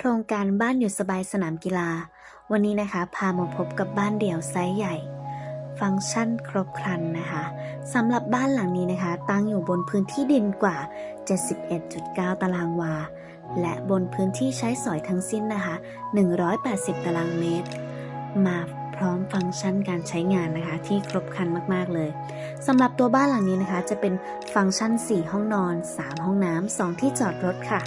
โครงการบ้านอยู่สบายสนามกีฬา วันนี้นะคะ พามาพบกับบ้านเดี่ยวไซส์ใหญ่ ฟังก์ชันครบครันนะคะสำหรับบ้านหลังนี้นะคะ ตั้งอยู่บนพื้นที่ดินกว่า 71.9 ตารางวา และบนพื้นที่ใช้สอยทั้งสิ้นนะคะ 180 ตารางเมตร มาพร้อมฟังก์ชันการใช้งานนะคะ ที่ครบครันมาก ๆ เลยสำหรับตัวบ้านหลังนี้นะคะ จะเป็นฟังก์ชัน 4 ห้องนอน 3 ห้องน้ำ 2 ที่จอดรถค่ะ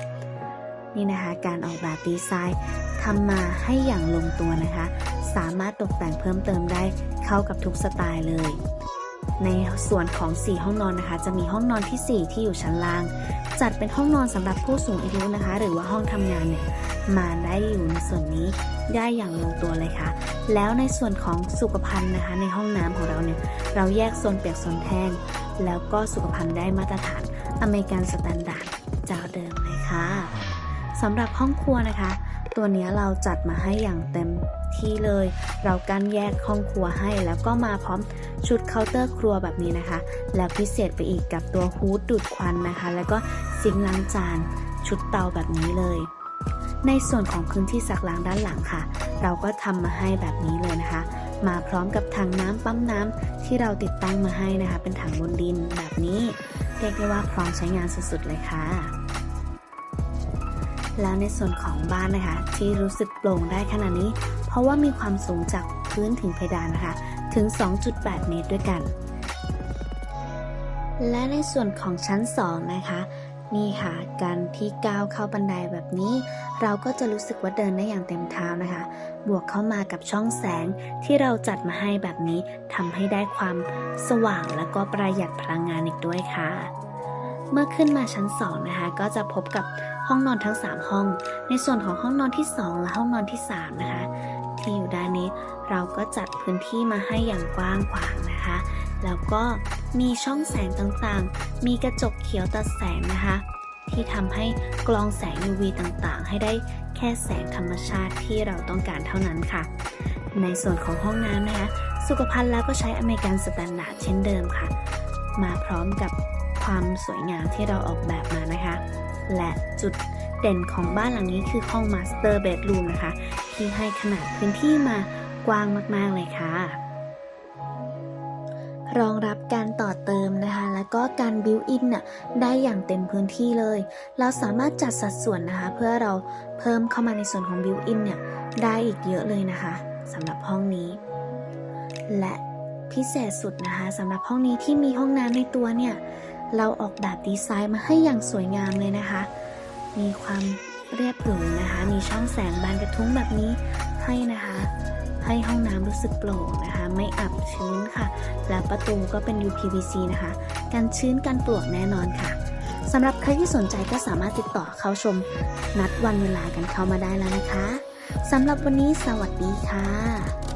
นี่นะคะการออกแบบดีไซน์ทำมาให้อย่างลงตัวนะคะ สามารถตกแต่งเพิ่มเติมได้เข้ากับทุกสไตล์เลย ในส่วนของ 4 ห้องนอนนะคะ จะมีห้องนอนที่ 4 ที่อยู่ชั้นล่าง จัดเป็นห้องนอนสำหรับผู้สูงอายุนะคะ หรือว่าห้องทำงานเนี่ยมาได้อยู่ในส่วนนี้ได้อย่างลงตัวเลยค่ะ แล้วในส่วนของสุขภัณฑ์นะคะ ในห้องน้ำของเราเนี่ยเราแยกโซนเปียกโซนแห้งแล้วก็สุขภัณฑ์ได้มาตรฐานอเมริกันสแตนดาร์ดเจ้าเดิมเลยค่ะ สำหรับห้องครัวนะคะ ตัวนี้เราจัดมาให้อย่างเต็มที่เลย เรากันแยกห้องครัวให้ แล้วก็มาพร้อมชุดเคาน์เตอร์ครัวแบบนี้นะคะ แล้วพิเศษไปอีกกับตัวฮูดดูดควันนะคะ แล้วก็ซิงล้างจานชุดเตาแบบนี้เลย ในส่วนของพื้นที่ซักล้างด้านหลังค่ะ เราก็ทำมาให้แบบนี้เลยนะคะ มาพร้อมกับถังน้ำปั๊มน้ำที่เราติดตั้งมาให้นะคะ เป็นถังบนดินแบบนี้เรียกได้ว่าพร้อมใช้งานสุดๆเลยค่ะ แล้วในส่วนของบ้านนะคะ ที่รู้สึกโปร่งได้ขนาดนี้ เพราะว่ามีความสูงจากพื้นถึงเพดานนะคะ ถึง 2.8 เมตรด้วยกัน และในส่วนของชั้น 2 นะคะนี่ค่ะ การที่ก้าวเข้าบันไดแบบนี้ เราก็จะรู้สึกว่าเดินได้อย่างเต็มเท้านะคะ บวกเข้ามากับช่องแสงที่เราจัดมาให้แบบนี้ทำให้ได้ความสว่างและก็ประหยัดพลังงานอีกด้วยค่ะ เมื่อขึ้นมาชั้น2นะคะก็จะพบกับห้องนอนทั้ง 3 ห้อง ในส่วนของห้องนอนที่ 2 และห้องนอนที่ 3 นะคะ ที่อยู่ด้านนี้เราก็จัดพื้นที่มาให้อย่างกว้างขวางนะคะ แล้วก็มีช่องแสงต่างๆ มีกระจกเขียวตัดแสงนะคะ ที่ทำให้กรองแสง UV ต่างๆ ให้ได้แค่แสงธรรมชาติที่เราต้องการเท่านั้นค่ะ ในส่วนของห้องน้ำนะคะ สุขภัณฑ์แล้วก็ใช้อเมริกันสแตนดาร์ดเช่นเดิมค่ะ มาพร้อมกับ ความสวยงามที่เราออกแบบมานะคะ และจุดเด่นของบ้านหลังนี้คือห้องมาสเตอร์เบดรูมนะคะ ที่ให้ขนาดพื้นที่มากว้างมากๆเลยค่ะ รองรับการต่อเติมนะคะ แล้วก็การบิวอินน่ะได้อย่างเต็มพื้นที่เลย เราสามารถจัดสัดส่วนนะคะ เพื่อเราเพิ่มเข้ามาในส่วนของบิวอินเนี่ยได้อีกเยอะเลยนะคะสำหรับห้องนี้ และพิเศษสุดนะคะสำหรับห้องนี้ที่มีห้องน้ำในตัวเนี่ย เราออกแบบดีไซน์มาให้อย่างสวยงามเลยนะคะ มีความเรียบหรูนะคะ มีช่องแสงบานกระทุ้งแบบนี้ให้นะคะ ให้ห้องน้ำรู้สึกโปร่งนะคะ ไม่อับชื้นค่ะ และประตูก็เป็น UPVC นะคะ กันชื้นกันปลวกแน่นอนค่ะสำหรับใครที่สนใจก็สามารถติดต่อเข้าชมนัดวันเวลากันเข้ามาได้แล้วนะคะสำหรับวันนี้สวัสดีค่ะ